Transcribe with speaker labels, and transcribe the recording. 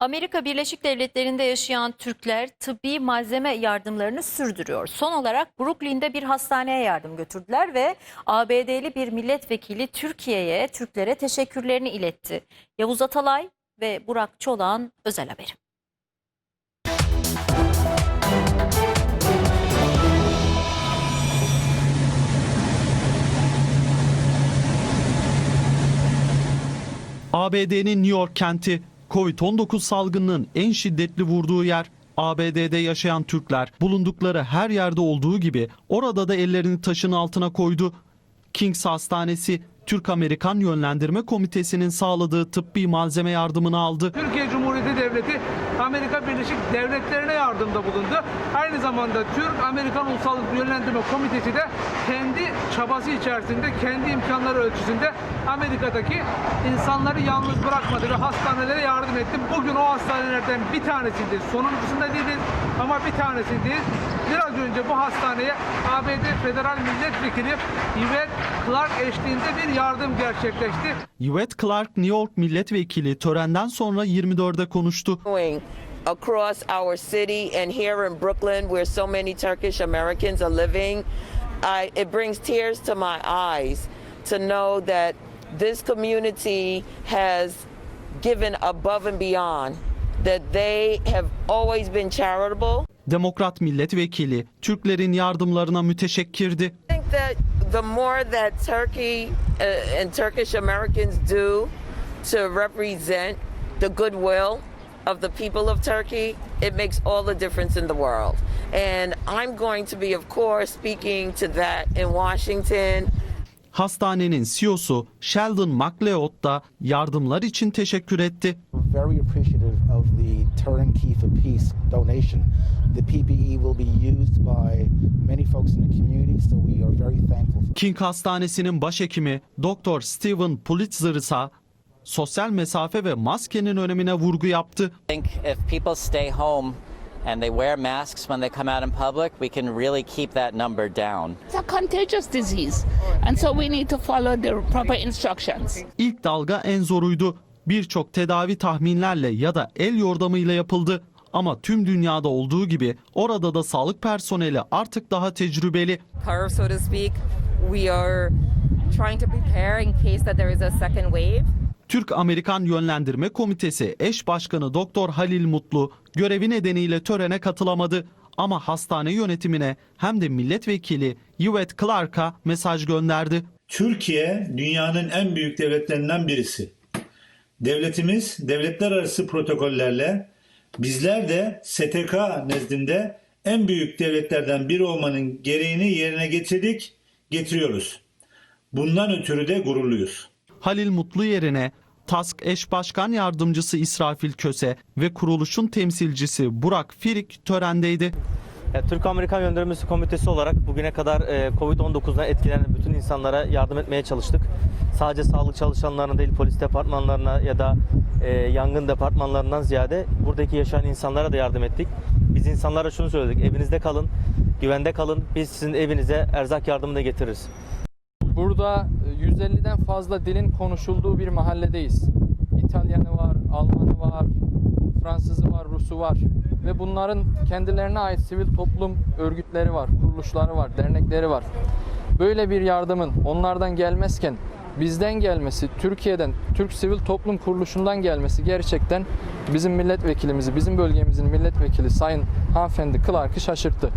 Speaker 1: Amerika Birleşik Devletleri'nde yaşayan Türkler tıbbi malzeme yardımlarını sürdürüyor. Son olarak Brooklyn'de bir hastaneye yardım götürdüler ve ABD'li bir milletvekili Türkiye'ye, Türklere teşekkürlerini iletti. Yavuz Atalay ve Burak Çolak'ın özel haberi.
Speaker 2: ABD'nin New York kenti Covid-19 salgınının en şiddetli vurduğu yer. ABD'de yaşayan Türkler bulundukları her yerde olduğu gibi orada da ellerini taşın altına koydu. Kings Hastanesi Türk-Amerikan Yönlendirme Komitesi'nin sağladığı tıbbi malzeme yardımını aldı.
Speaker 3: Türkiye Cumhuriyeti Devleti Amerika Birleşik Devletleri'ne yardımda bulundu. Aynı zamanda Türk-Amerikan Ulusal Yönlendirme Komitesi de kendi çabası içerisinde, kendi imkanları ölçüsünde Amerika'daki insanları yalnız bırakmadı ve hastanelere yardım etti. Bugün o hastanelerden bir tanesiydi. Sonuncusunda değiliz ama bir tanesindeyiz. Biraz önce bu hastaneye ABD Federal Milletvekili Yvette Clark eşliğinde bir yardım gerçekleşti.
Speaker 2: Yvette Clark New York milletvekili törenden sonra 24'de konuştu.
Speaker 4: across our city and here in Brooklyn, where so many Turkish Americans are living, I, it brings tears to my eyes to know that this community has given above and beyond, that they have always been charitable.
Speaker 2: Demokrat milletvekili Türklerin yardımlarına müteşekkirdi.
Speaker 4: I think that the more that Turkey uh, and Turkish Americans do to represent the goodwill of the people of Turkey, it makes all the difference in the world. And I'm going to be, of course, speaking to that in Washington.
Speaker 2: Hastanenin CEO'su Sheldon McLeod da yardımlar için teşekkür etti.
Speaker 5: very appreciative of the Turnkey for Peace donation. The PPE will be
Speaker 2: King Hastanesi'nin başhekimi Dr. Steven Pulitzer ise sosyal mesafe ve maskenin önemine vurgu yaptı.
Speaker 6: think if people stay home and they wear masks when they come out in public, we can really keep that number down.
Speaker 7: It's a contagious disease, and so we need to follow the proper instructions.
Speaker 2: İlk dalga en zoruydu. Birçok tedavi tahminlerle ya da el yordamıyla yapıldı. Ama tüm dünyada olduğu gibi orada da sağlık personeli artık daha tecrübeli.
Speaker 8: curve, so to speak. We are trying to prepare in case that there is a second wave.
Speaker 2: Türk-Amerikan Yönlendirme Komitesi eş başkanı Doktor Halil Mutlu görevi nedeniyle törene katılamadı. Ama hastane yönetimine hem de milletvekili Yvette Clark'a mesaj gönderdi.
Speaker 9: Türkiye dünyanın en büyük devletlerinden birisi. Devletimiz devletler arası protokollerle bizler de STK nezdinde en büyük devletlerden biri olmanın gereğini yerine getirdik, getiriyoruz. Bundan ötürü de gururluyuz.
Speaker 2: Halil Mutlu yerine TASK eş başkan yardımcısı İsrafil Köse ve kuruluşun temsilcisi Burak Firik törendeydi.
Speaker 10: Türk-Amerikan Yönlendirmesi Komitesi olarak bugüne kadar e, Covid-19'dan etkilenen bütün insanlara yardım etmeye çalıştık. Sadece sağlık çalışanlarına değil, polis departmanlarına ya da e, yangın departmanlarından ziyade buradaki yaşayan insanlara da yardım ettik. Biz insanlara şunu söyledik, evinizde kalın, güvende kalın, biz sizin evinize erzak yardımını getiririz.
Speaker 11: Burada e, 150'den fazla dilin konuşulduğu bir mahalledeyiz. İtalyanı var, Almanı var, Fransızı var, Rusu var ve bunların kendilerine ait sivil toplum örgütleri var, kuruluşları var, dernekleri var. Böyle bir yardımın onlardan gelmezken bizden gelmesi, Türkiye'den, Türk Sivil Toplum Kuruluşu'ndan gelmesi gerçekten bizim milletvekilimizi, bizim bölgemizin milletvekili Sayın Hanımefendi Clark'ı şaşırttı.